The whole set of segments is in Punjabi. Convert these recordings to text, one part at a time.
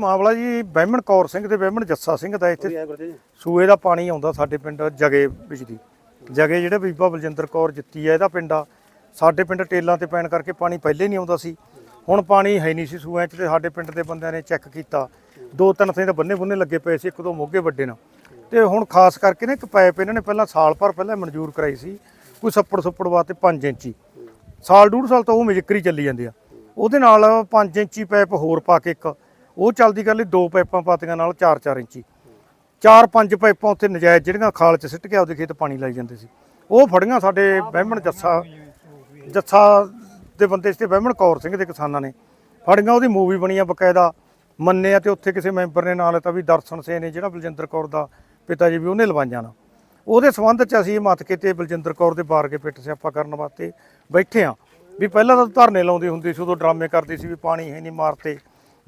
ਮਾਮਲਾ ਜੀ ਬਹਿਮਣ ਕੌਰ ਸਿੰਘ ਤੇ ਬਹਿਮਣ ਜੱਸਾ ਸਿੰਘ ਦਾ ਇੱਥੇ ਸੂਏ ਦਾ ਪਾਣੀ ਆਉਂਦਾ ਸਾਡੇ ਪਿੰਡ ਜਗੇ ਵਿੱਚ ਦੀ। ਜਗੇ ਜਿਹੜੇ ਬੀਬਾ ਬਲਜਿੰਦਰ ਕੌਰ ਜਿੱਤੀ ਹੈ ਇਹਦਾ ਪਿੰਡ ਆ। ਸਾਡੇ ਪਿੰਡ ਟੇਲਾਂ ਤੇ ਪੈਣ ਕਰਕੇ ਪਾਣੀ ਪਹਿਲੇ ਨਹੀਂ ਆਉਂਦਾ ਸੀ। ਹੁਣ ਪਾਣੀ ਹੈ ਨਹੀਂ ਸੀ ਸੂਆਂ 'ਚ ਤੇ ਸਾਡੇ ਪਿੰਡ ਦੇ ਬੰਦਿਆਂ ਨੇ ਚੈੱਕ ਕੀਤਾ। ਦੋ ਤਿੰਨ ਥਾਂ ਤਾਂ ਬੰਨੇ ਬੰਨੇ ਲੱਗੇ ਪਏ ਸੀ ਇੱਕ ਦੋ ਮੋਗੇ ਵੱਡੇ ਨਾਲ ਤੇ ਹੁਣ ਖਾਸ ਕਰਕੇ ਨਾ ਇੱਕ ਪਾਈਪ ਇਹਨਾਂ ਨੇ ਪਹਿਲਾਂ ਸਾਲ ਭਰ ਪਹਿਲਾਂ ਮਨਜ਼ੂਰ ਕਰਾਈ ਸੀ। ਕੋਈ ਸੱਪੜ ਸੁੱਪੜ ਵਾਸਤੇ 5 ਇੰਚੀ। ਸਾਲ ਡੂਢ ਸਾਲ ਤੋਂ ਉਹ ਮਿਜਕਰੀ ਚੱਲੀ ਜਾਂਦੀ ਆ। ਉਹਦੇ ਨਾਲ 5 ਇੰਚੀ ਪਾਈਪ ਹੋਰ ਪਾ ਕੇ ਇੱਕ ਉਹ ਚੱਲਦੀ ਕਰ ਲਈ ਦੋ ਪਾਈਪਾਂ ਪਾਤੀਆਂ ਨਾਲ 4-4 ਇੰਚੀ। ਚਾਰ ਪੰਜ ਪਾਈਪਾਂ ਉੱਥੇ ਨਜਾਇਜ਼ ਜਿਹੜੀਆਂ ਖਾਲ 'ਚ ਸਿੱਟ ਕੇ ਆਪਦੇ ਖੇਤ ਪਾਣੀ ਲਾਈ ਜਾਂਦੇ ਸੀ। ਉਹ ਫੜੀਆਂ ਸਾਡੇ ਬਹਿਮਣ ਜੱਸਾ ਜੱਸਾ ਦੇ ਬੰਦੇ ਸੀ ਤੇ ਬਹਿਮਣ ਕੌਰ ਸਿੰਘ ਦੇ ਕਿਸਾਨਾਂ ਨੇ। ਫੜੀਆਂ ਉਹਦੀ ਮੂਵੀ ਬਣੀ ਆ ਬਕਾਇਦਾ, ਮੰਨੇ ਆ ਤੇ ਉੱਥੇ ਕਿਸੇ ਮੈਂਬਰ ਨੇ ਨਾਲ ਤਾਂ ਵੀ ਦਰਸ਼ਨ ਸੇ ਨੇ ਜਿਹੜਾ ਬਲਜਿੰਦਰ ਕੌਰ ਦਾ ਪਿਤਾ ਜੀ ਵੀ ਉਹਨੇ ਲਵਾਈਆਂ ਨਾ। ਉਹਦੇ ਸੰਬੰਧ ਚ ਅਸੀਂ ਮੱਤ ਕੇ ਤੇ ਬਲਜਿੰਦਰ ਕੌਰ ਦੇ ਬਾਰ ਕੇ ਪਿੱਟ ਸਿਆਪਾ ਕਰਨ ਵਾਸਤੇ ਬੈਠੇ ਆ। ਵੀ ਪਹਿਲਾਂ ਤਾਂ ਧਰਨੇ ਲਾਉਂਦੀ ਹੁੰਦੀ ਸੀ, ਉਦੋਂ ਡਰਾਮੇ ਕਰਦੀ ਸੀ ਵੀ ਪਾਣੀ ਹੈ ਨਹੀਂ, ਮਾਰਤੇ।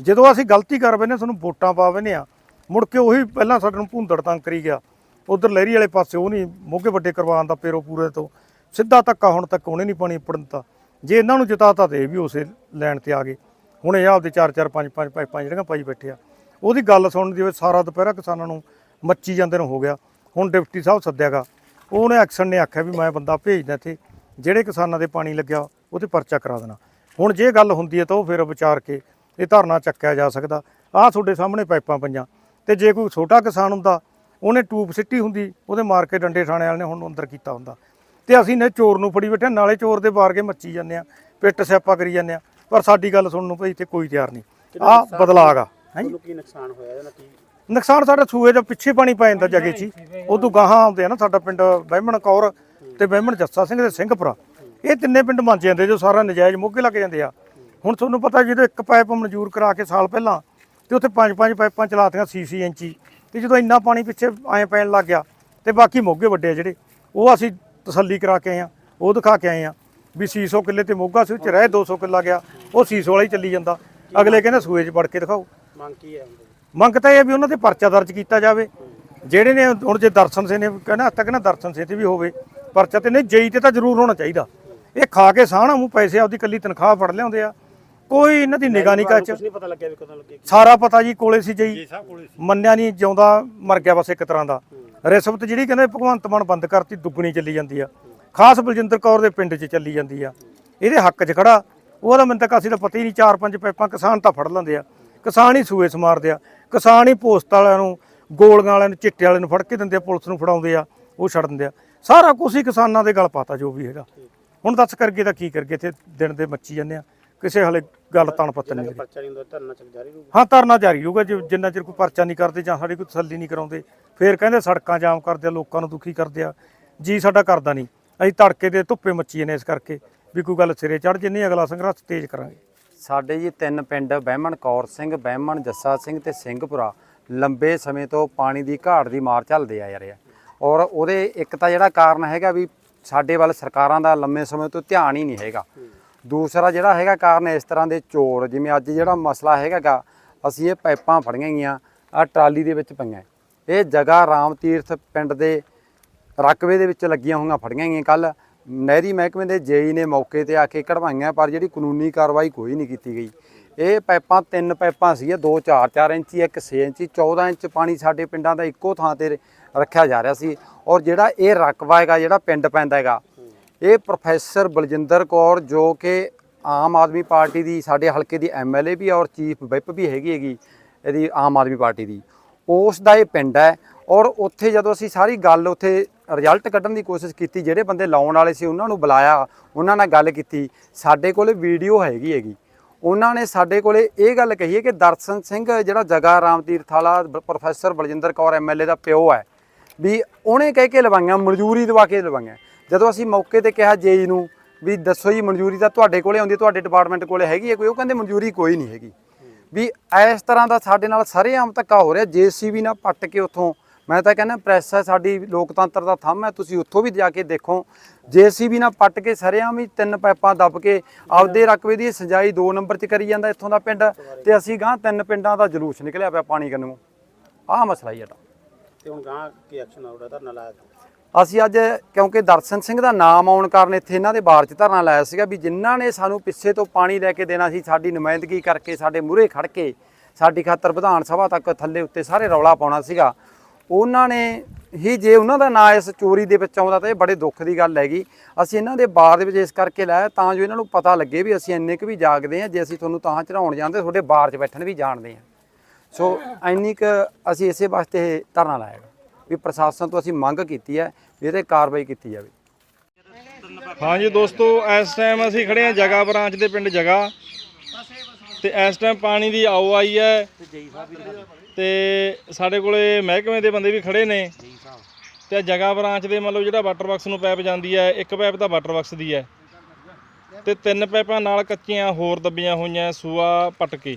ਜਦੋਂ ਅਸੀਂ ਗਲਤੀ ਕਰ ਬੈਨੇ, ਸਾਨੂੰ ਵੋਟਾਂ ਪਾ ਬੈਨੇ ਆ। ਮੁੜ ਕੇ ਉਹੀ ਪਹਿਲਾਂ ਸਾਡੇ ਨੂੰ ਭੁੰਦੜ ਤੰਗ ਕਰੀ ਗਿਆ। ਉਧਰ ਲਹਿਰੀ ਵਾਲੇ ਪਾਸੇ ਉਹ ਨਹੀਂ, ਮੋਗੇ ਵੱਡੇ ਕਰਵਾਉਣ ਦਾ ਪੇਰੋ ਪੂਰੇ ਤੋਂ। ਸਿੱਧਾ ਧੱਕਾ ਹੁਣ ਤੱਕ ਉਹਨੇ ਨਹੀਂ ਪਾਣੀ ਪੜਨ ਦਿੱਤਾ। ਜੇ ਇਹਨਾਂ ਨੂੰ ਜਿਤਾਤਾ ਤੇ ਇਹ ਵੀ ਉਸੇ ਲੈਣ ਤੇ ਆ ਗਏ। ਹੁਣ ਇਹ ਆਪਦੇ 4 4 5 5 ਪਾਈਪਾਂ ਜਿਹੜੀਆਂ ਪਾਈ ਬੈਠੇ ਆ। ਉਹਦੀ ਗੱਲ ਸੁਣਨ ਦੀ ਹੋਵੇ, ਸਾਰਾ ਦੁਪਹਿਰਾ ਕਿਸਾਨਾਂ ਨੂੰ ਮੱਚੀ ਜਾਂਦੇ ਨੂੰ ਹੋ ਗਿਆ। ਹੁਣ ਡਿਪਟੀ ਸਾਹਿਬ ਸੱਦਿਆਗਾ। ਉਹਨੇ ਐਕਸ਼ਨ ਨੇ ਆਖਿਆ ਵੀ ਮੈਂ ਬੰਦਾ ਭੇਜਦਾ ਇੱਥੇ। ਜਿਹੜੇ ਕਿਸਾਨਾਂ ਦੇ ਪਾਣੀ ਲੱਗਿਆ ਉਹ ਉਹਤੇ ਪਰਚਾ ਕਰਾ ਦੇਣਾ। ਹੁਣ ਜੇ ਗੱਲ ਹੁੰਦੀ ਹੈ ਤਾਂ ਉਹ ਫਿਰ ਵਿਚਾਰ ਕੇ ਇਹ ਧਰਨਾ ਚੱਕਿਆ ਜਾ ਸਕਦਾ। ਆਹ ਤੁਹਾਡੇ ਸਾਹਮਣੇ ਪਾਈਪਾਂ ਪਈਆਂ। ਤੇ ਜੇ ਕੋਈ ਛੋਟਾ ਕਿਸਾਨ ਹੁੰਦਾ ਉਹਨੇ ਟੂਬ ਸਿੱਟੀ ਹੁੰਦੀ ਉਹਦੇ ਮਾਰ ਕੇ ਡੰਡੇ ਥਾਣੇ ਵਾਲੇ ਨੇ ਹੁਣ ਅੰਦਰ ਕੀਤਾ ਹੁੰਦਾ। ਤੇ ਅਸੀਂ ਨੇ ਚੋਰ ਨੂੰ ਫੜੀ ਬੈਠੇ ਨਾਲੇ ਚੋਰ ਦੇ ਬਾਰ ਕੇ ਮੱਚੀ ਜਾਂਦੇ ਆ ਪਿੱਟ ਸਿਆਪਾ ਕਰੀ ਜਾਂਦੇ ਆ ਪਰ ਸਾਡੀ ਗੱਲ ਸੁਣਨ ਨੂੰ ਭਾਈ ਇੱਥੇ ਕੋਈ ਤਿਆਰ ਨਹੀਂ। ਆਹ ਬਦਲਾਅ ਗਾ ਹੈਂ ਕੀ ਨੁਕਸਾਨ ਹੋਇਆ ਇਹਦਾ ਕੀ? ਨੁਕਸਾਨ ਸਾਡਾ ਸੂਏ ਦੇ ਪਿੱਛੇ ਪਾਣੀ ਪੈ ਜਾਂਦਾ ਜਗੇ 'ਚ। ਉਦੋਂ ਗਾਹਾਂ ਆਉਂਦੇ ਆ ਨਾ ਸਾਡਾ ਪਿੰਡ ਬਹਿਮਣ ਕੌਰ ਤੇ ਬਹਿਮਣ ਜੱਸਾ ਸਿੰਘ ਤੇ ਸਿੰਘਪੁਰਾ ਇਹ ਤਿੰਨੇ ਪਿੰਡ ਮੰਨ ਜਾਂਦੇ ਜੋ ਸਾਰਾ ਨਜਾਇਜ਼ ਮੋਗੇ ਲੱਗ ਜਾਂਦੇ ਆ। ਹੁਣ ਤੁਹਾਨੂੰ ਪਤਾ ਜਦੋਂ ਇੱਕ ਪਾਈਪ ਮਨਜ਼ੂਰ ਕਰਾ ਕੇ ਸਾਲ ਪਹਿਲਾਂ ਤੇ ਉੱਥੇ ਪੰਜ ਪੰਜ ਪਾਈਪਾਂ ਚਲਾਤੀਆਂ ਸੀਸੀ ਇੰਚੀ ਤੇ ਜਦੋਂ ਇੰਨਾ ਪਾਣੀ ਪਿੱਛੇ ਐਂ ਪੈਣ ਲੱਗ ਗਿਆ ਤੇ ਬਾਕੀ ਮੋਗੇ ਵੱਡੇ ਆ ਜਿਹੜੇ ਉਹ ਅਸੀਂ ਤਸੱਲੀ ਕਰਾ ਕੇ ਆਏ ਆ ਉਹ ਦਿਖਾ ਕੇ ਆਏ ਆ ਵੀ 600 ਕਿੱਲੇ ਤੇ ਮੋਗਾ ਸੀ ਉਹ ਚ ਰਹਿ 200 ਕਿੱਲਾ ਗਿਆ ਉਹ 600 ਵਾਲਾ ਹੀ ਚੱਲੀ ਜਾਂਦਾ। ਅਗਲੇ ਕਹਿੰਦੇ ਸੂਏ 'ਚ ਵੜ ਕੇ ਦਿਖਾਓ। ਮੰਗ ਕੀ ਹੈ ਮੰਗ ਤਾਂ ਇਹ ਵੀ ਉਹਨਾਂ ਤੇ ਪਰਚਾ ਦਰਜ ਕੀਤਾ ਜਾਵੇ। ਜਿਹੜੇ ਨੇ ਹੁਣ ਜੇ ਦਰਸ਼ਨ ਸੇ ਨੇ ਕਹਿੰਦਾ ਹੱਦ ਤੱਕ ਨਾ ਦਰਸ਼ਨ ਸੇ ਤੇ ਵੀ ਹੋਵੇ ਪਰਚਾ ਤੇ ਨਹੀਂ ਜਈ ਤੇ ਤਾਂ ਜ਼ਰੂਰ ਹੋਣਾ ਚਾਹੀਦਾ। ਇਹ ਖਾ ਕੇ ਸਾਹਣਾ ਮੂੰਹ ਪੈਸੇ ਆਪਦੀ ਕੱਲੀ ਤਨਖਾਹ ਫੜ ਲਿਆਉਂਦੇ ਆ। ਕੋਈ ਇਹਨਾਂ ਦੀ ਨਿਗਾਹ ਨਹੀਂ ਕੱਚ ਕੁਝ ਨਹੀਂ ਪਤਾ ਲੱਗਿਆ ਵੀ ਕਦੋਂ ਲੱਗੇ ਸਾਰਾ ਪਤਾ ਜੀ ਕੋਲੇ ਸੀ ਜਈ ਮੰਨਿਆ ਨਹੀਂ ਜਿਉਂਦਾ ਮਰ ਗਿਆ ਬਸ ਇੱਕ ਤਰ੍ਹਾਂ ਦਾ। ਰਿਸ਼ਵਤ ਜਿਹੜੀ ਕਹਿੰਦੇ ਭਗਵੰਤ ਮਾਨ ਬੰਦ ਕਰਤੀ ਦੁੱਗਣੀ ਚੱਲੀ ਜਾਂਦੀ ਆ। ਖਾਸ ਬਲਜਿੰਦਰ ਕੌਰ ਦੇ ਪਿੰਡ 'ਚ ਚੱਲੀ ਜਾਂਦੀ ਆ। ਇਹਦੇ ਹੱਕ 'ਚ ਖੜਾ। ਉਹਦਾ ਮੈਨੂੰ ਤਾਂ ਅਸੀਂ ਦਾ ਪਤਾ ਹੀ ਨਹੀਂ ਚਾਰ ਪੰਜ ਪੈਪਾਂ ਕਿਸਾਨ ਤਾਂ ਫੜ ਲੈਂਦੇ ਆ। ਕਿਸਾਨ ਹੀ ਸੂਏ ਸਮਾਰਦੇ ਆ। ਕਿਸਾਨ ਹੀ ਪੋਸਟ ਵਾਲਿਆਂ ਨੂੰ ਗੋਲੀਆਂ ਵਾਲਿਆਂ ਨੂੰ ਚਿੱਟੇ ਵਾਲਿਆਂ ਨੂੰ ਫੜ ਕੇ ਦਿੰਦੇ ਆ ਪੁਲਿਸ ਨੂੰ ਫੜਾਉਂਦੇ ਆ ਉਹ ਛੱਡ ਦਿੰਦੇ ਆ। ਸਾਰਾ ਕੁਝ ਹੀ ਕਿਸਾਨਾਂ ਦੇ ਗਲ ਪਾਤਾ ਜੋ ਵੀ ਹੈਗਾ। ਹੁਣ ਦੱਸ ਕਰਗੇ ਤਾਂ ਕੀ ਕਰਗੇ ਇੱਥੇ ਦਿਨ ਦੇ ਮੱਚੀ ਜਾਂਦੇ ਆ। ਕਿਸੇ ਹਲੇ ਗੱਲ ਤਣ ਪੱਤ ਨਹੀਂ ਪਰਚਾ ਨਹੀਂ ਹੁੰਦਾ ਧਰਨਾ ਚੱਲ ਜਾਰੀ ਰਹੂਗਾ। ਹਾਂ ਧਰਨਾ ਜਾਰੀ ਹੋਊਗਾ ਜੇ ਜਿੰਨਾ ਚਿਰ ਕੋਈ ਪਰਚਾ ਨਹੀਂ ਕਰਦੇ ਜਾਂ ਸਾਡੀ ਕੋਈ ਤਸੱਲੀ ਨਹੀਂ ਕਰਾਉਂਦੇ ਫੇਰ ਕਹਿੰਦੇ ਸੜਕਾਂ ਜਾਮ ਕਰਦੇ ਆ ਲੋਕਾਂ ਨੂੰ ਦੁਖੀ ਕਰਦੇ ਆ। ਜੀ ਸਾਡਾ ਕਰਦਾ ਨਹੀਂ। ਅਸੀਂ ਤੜਕੇ ਦੇ ਧੁੱਪੇ ਮੱਚੀਏ ਨੇ ਇਸ ਕਰਕੇ ਵੀ ਕੋਈ ਗੱਲ ਸਿਰੇ ਚੜ ਜੇ ਨਹੀਂ ਅਗਲਾ ਸੰਘਰਸ਼ ਤੇਜ਼ ਕਰਾਂਗੇ। ਸਾਡੇ ਜੀ ਤਿੰਨ ਪਿੰਡ ਬਹਿਮਣ ਕੌਰ ਸਿੰਘ ਬਹਿਮਣ ਜੱਸਾ ਸਿੰਘ ਤੇ ਸਿੰਘਪੁਰਾ ਲੰਬੇ ਸਮੇਂ ਤੋਂ ਪਾਣੀ ਦੀ ਘਾਟ ਦੀ ਮਾਰ ਚੱਲਦੇ ਆ ਰਹੇ ਆ ਔਰ ਉਹਦੇ ਇੱਕ ਤਾਂ ਜਿਹੜਾ ਕਾਰਨ ਹੈਗਾ ਵੀ ਸਾਡੇ ਵੱਲ ਸਰਕਾਰਾਂ ਦਾ ਲੰਮੇ ਸਮੇਂ ਤੋਂ ਧਿਆਨ ਹੀ ਨਹੀਂ ਹੈਗਾ। ਦੂਸਰਾ ਜਿਹੜਾ ਹੈਗਾ ਕਾਰਨ ਇਸ ਤਰ੍ਹਾਂ ਦੇ ਚੋਰ, ਜਿਵੇਂ ਅੱਜ ਜਿਹੜਾ ਮਸਲਾ ਹੈਗਾਗਾ, ਅਸੀਂ ਇਹ ਪਾਈਪਾਂ ਫੜੀਆਂ ਗਈਆਂ ਆ ਟਰਾਲੀ ਦੇ ਵਿੱਚ ਪਈਆਂ। ਇਹ ਜਗ੍ਹਾ ਰਾਮ ਤੀਰਥ ਪਿੰਡ ਦੇ ਰਕਬੇ ਦੇ ਵਿੱਚ ਲੱਗੀਆਂ ਹੋਈਆਂ ਫੜੀਆਂ ਗਈਆਂ ਕੱਲ ਨਹਿਰੀ ਮਹਿਕਮੇ ਦੇ ਜੇਈ ਨੇ ਮੌਕੇ ਤੇ ਆ ਕੇ ਕਢਵਾਈਆਂ, ਪਰ ਜਿਹੜੀ ਕਾਨੂੰਨੀ ਕਾਰਵਾਈ ਕੋਈ ਨਹੀਂ ਕੀਤੀ ਗਈ। ਇਹ ਪਾਈਪਾਂ ਤਿੰਨ ਪਾਈਪਾਂ ਸੀ ਦੋ 4-4 ਇੰਚੀ, ਇੱਕ 6 ਇੰਚੀ 14 ਇੰਚ ਪਾਣੀ ਸਾਡੇ ਪਿੰਡਾਂ ਦਾ ਇੱਕੋ ਥਾਂ ਤੇ ਰੱਖਿਆ ਜਾ ਰਿਹਾ ਸੀ। ਔਰ ਜਿਹੜਾ ਇਹ ਰਕਬਾ ਹੈਗਾ, ਜਿਹੜਾ ਪਿੰਡ ਪੈਂਦਾ ਹੈਗਾ ਇਹ ਪ੍ਰੋਫੈਸਰ ਬਲਜਿੰਦਰ ਕੌਰ ਜੋ ਕਿ ਆਮ ਆਦਮੀ ਪਾਰਟੀ ਦੀ, ਸਾਡੇ ਹਲਕੇ ਦੀ ਐਮਐਲਏ ਵੀ ਔਰ ਚੀਫ ਵਿਪ ਵੀ ਹੈਗੀ ਹੈਗੀ, ਇਹਦੀ ਆਮ ਆਦਮੀ ਪਾਰਟੀ ਦੀ। ਉਸ ਦਾ ਇਹ ਪਿੰਡ ਹੈ ਔਰ ਉੱਥੇ ਜਦੋਂ ਅਸੀਂ ਸਾਰੀ ਗੱਲ ਉੱਥੇ ਰਿਜ਼ਲਟ ਕੱਢਣ ਦੀ ਕੋਸ਼ਿਸ਼ ਕੀਤੀ, ਜਿਹੜੇ ਬੰਦੇ ਲਾਉਣ ਵਾਲੇ ਸੀ ਉਹਨਾਂ ਨੂੰ ਬੁਲਾਇਆ, ਉਹਨਾਂ ਨਾਲ ਗੱਲ ਕੀਤੀ। ਸਾਡੇ ਕੋਲੇ ਵੀਡੀਓ ਹੈਗੀ ਹੈਗੀ। ਉਹਨਾਂ ਨੇ ਸਾਡੇ ਕੋਲੇ ਇਹ ਗੱਲ ਕਹੀ ਹੈ ਕਿ ਦਰਸ਼ਨ ਸਿੰਘ ਜਿਹੜਾ ਜਗਾ ਰਾਮ ਤੀਰਥ ਵਾਲਾ ਬ- ਪ੍ਰੋਫੈਸਰ ਬਲਜਿੰਦਰ ਕੌਰ ਐਮਐਲਏ ਦਾ ਪਿਓ ਹੈ, ਵੀ ਉਹਨੇ ਕਹਿ ਕੇ ਲਵਾਈਆਂ ਮਨਜ਼ੂਰੀ ਦਵਾ ਕੇ ਲਵਾਈਆਂ। ਜਦੋਂ ਅਸੀਂ ਮੌਕੇ ਤੇ ਕਿਹਾ ਜੇਈ ਨੂੰ ਵੀ ਦੱਸੋ ਜੀ, ਮਨਜ਼ੂਰੀ ਤਾਂ ਤੁਹਾਡੇ ਕੋਲੇ ਆਉਂਦੀ ਤੁਹਾਡੇ ਡਿਪਾਰਟਮੈਂਟ ਕੋਲੇ ਹੈਗੀ ਹੈ ਕੋਈ? ਉਹ ਕਹਿੰਦੇ ਮਨਜ਼ੂਰੀ ਕੋਈ ਨਹੀਂ ਹੈਗੀ। ਵੀ ਇਸ ਤਰ੍ਹਾਂ ਦਾ ਸਾਡੇ ਨਾਲ ਸਰੇਆਮ ਧੱਕਾ ਹੋ ਰਿਹਾ, ਜੇਸੀਬੀ ਨਾਲ ਪੱਟ ਕੇ ਉੱਥੋਂ। ਮੈਂ ਤਾਂ ਕਹਿੰਦਾ ਪ੍ਰੈਸ ਹੈ ਸਾਡੀ, ਲੋਕਤੰਤਰ ਦਾ ਥੰਮ ਹੈ, ਤੁਸੀਂ ਉੱਥੋਂ ਵੀ ਜਾ ਕੇ ਦੇਖੋ। ਜੇਸੀਬੀ ਨਾਲ ਪੱਟ ਕੇ ਸਰੇਆਮ ਹੀ ਤਿੰਨ ਪਾਈਪਾਂ ਦੱਬ ਕੇ ਆਪਦੇ ਰਕਬੇ ਦੀ ਸਿੰਜਾਈ 2 ਨੰਬਰ 'ਚ ਕਰੀ ਜਾਂਦਾ ਇੱਥੋਂ ਦਾ ਪਿੰਡ ਤੇ ਅਸੀਂ ਗਾਂ ਤਿੰਨ ਪਿੰਡਾਂ ਦਾ ਜਲੂਸ ਨਿਕਲਿਆ ਪਿਆ ਪਾਣੀ ਕੰਨੂ ਆਹ ਮਸਲਾ ਹੀ ਸਾਡਾ। ਤੇ ਹੁਣ ਗਾਂ ਕੀ ਐਕਸ਼ਨ ਆਉੜਾ ਧਰਨਾ ਲਾਇਆ ਅਸੀਂ ਅੱਜ ਕਿਉਂਕਿ ਦਰਸ਼ਨ ਸਿੰਘ ਦਾ ਨਾਮ ਆਉਣ ਕਾਰਨ ਇੱਥੇ ਇਹਨਾਂ ਦੇ ਬਾਰ 'ਚ ਧਰਨਾ ਲਾਇਆ ਸੀਗਾ ਵੀ ਜਿਨ੍ਹਾਂ ਨੇ ਸਾਨੂੰ ਪਿੱਛੇ ਤੋਂ ਪਾਣੀ ਲੈ ਕੇ ਦੇਣਾ ਸੀ, ਸਾਡੀ ਨੁਮਾਇੰਦਗੀ ਕਰਕੇ, ਸਾਡੇ ਮੂਹਰੇ ਖੜ ਕੇ, ਸਾਡੀ ਖਾਤਰ ਵਿਧਾਨ ਸਭਾ ਤੱਕ ਥੱਲੇ ਉੱਤੇ ਸਾਰੇ ਰੌਲਾ ਪਾਉਣਾ ਸੀਗਾ। ਉਹਨਾਂ ਨੇ ਹੀ ਜੇ ਉਹਨਾਂ ਦਾ ਨਾਂ ਇਸ ਚੋਰੀ ਦੇ ਵਿੱਚ ਆਉਂਦਾ ਤਾਂ ਇਹ ਬੜੇ ਦੁੱਖ ਦੀ ਗੱਲ ਹੈਗੀ। ਅਸੀਂ ਇਹਨਾਂ ਦੇ ਬਾਰ ਦੇ ਵਿੱਚ ਇਸ ਕਰਕੇ ਲਾਇਆ ਤਾਂ ਜੋ ਇਹਨਾਂ ਨੂੰ ਪਤਾ ਲੱਗੇ ਵੀ ਅਸੀਂ ਇੰਨੇ ਕੁ ਵੀ ਜਾਗਦੇ ਹਾਂ, ਜੇ ਅਸੀਂ ਤੁਹਾਨੂੰ ਤਾਂ ਚੜਾਉਣ ਜਾਂਦੇ, ਤੁਹਾਡੇ ਬਾਰ 'ਚ ਬੈਠਣ ਵੀ ਜਾਣਦੇ ਹਾਂ। ਸੋ ਇੰਨੀ ਕੁ ਅਸੀਂ ਇਸੇ ਵਾਸਤੇ ਇਹ ਧਰਨਾ ਲਾਇਆ। ਵੀ ਪ੍ਰਸ਼ਾਸਨ ਤੋਂ ਅਸੀਂ ਮੰਗ ਕੀਤੀ ਹੈ ਇਹਦੇ ਕਾਰਵਾਈ ਕੀਤੀ ਜਾਵੇ। ਹਾਂਜੀ ਦੋਸਤੋ, ਇਸ ਟਾਈਮ ਅਸੀਂ ਖੜੇ ਹਾਂ ਜਗਾ ਬ੍ਰਾਂਚ ਦੇ ਪਿੰਡ ਜਗਾ। ਤੇ ਇਸ ਟਾਈਮ ਪਾਣੀ ਦੀ ਆਓ ਆਈ ਹੈ। ਤੇ ਸਾਡੇ ਕੋਲੇ ਮਹਿਕਮੇ ਦੇ ਬੰਦੇ ਵੀ ਖੜੇ ਨੇ। ਤੇ ਜਗਾ ਬ੍ਰਾਂਚ ਦੇ ਮਤਲਬ ਜਿਹੜਾ ਵਾਟਰ ਬਾਕਸ ਨੂੰ ਪਾਈਪ ਜਾਂਦੀ ਹੈ, ਇੱਕ ਪਾਈਪ ਤਾਂ ਵਾਟਰ ਬਾਕਸ ਦੀ ਹੈ। ਤੇ ਤਿੰਨ ਪਾਈਪਾਂ ਨਾਲ ਕੱਚੀਆਂ ਹੋਰ ਦੱਬੀਆਂ ਹੋਈਆਂ ਸੂਆ ਪੱਟ ਕੇ।